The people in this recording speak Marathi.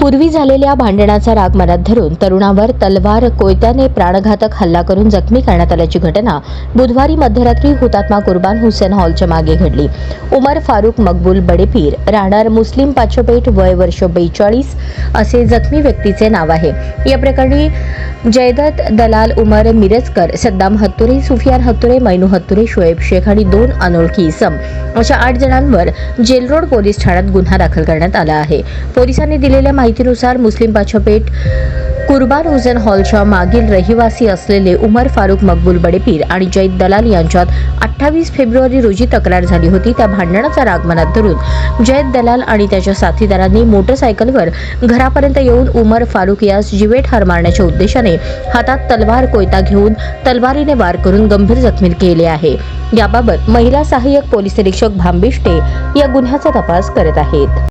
पूर्वी झालेल्या भांडणाचा राग मनात धरून तरुणावर तलवार कोयत्याने प्राणघातक हल्ला करून जखमी करण्यात आल्याची घटना बुधवारी मध्यरात्री हुतात्मा कुर्बान हुसेन हॉलच्या मागे घडली. उमर फारुक मकबूल बडेपीर राहणार मुस्लिम पाचोपेठ वय वर्ष बेचाळीस असे जखमी व्यक्तीचे नाव आहे. या प्रकरणी जयदत दलाल उमर मिरजकर सद्दाम हत्तुरे सुफियान हत्तुरे मैनू हत्तुरे शोएब शेख आणि दोन अनोळखी इसम अशा आठ जणांवर जेलरोड पोलीस ठाण्यात गुन्हा दाखल करण्यात आला आहे. पोलिसांनी दिलेल्या माहितीनुसार मुस्लिम पाछपेट कुर्बान हुसेन हॉलच्या मागील रहिवासी असलेले उमर फारुक मकबूल बडेपीर आणि जैद दलाल यांच्यात अठ्ठावीस फेब्रुवारी रोजी तक्रार झाली होती. त्या भांडणाचा राग मनात धरून जैद दलाल आणि त्याच्या साथीदारांनी मोटरसायकलवर घरापर्यंत येऊन उमर फारुक यास जिवे ठार मारण्याच्या उद्देशाने हातात तलवार कोयता घेऊन तलवारीने वार करून गंभीर जखमी केले आहे. याबाबत महिला सहाय्यक पोलीस निरीक्षक भांबिष्टे या गुन्ह्याचा तपास करत आहेत.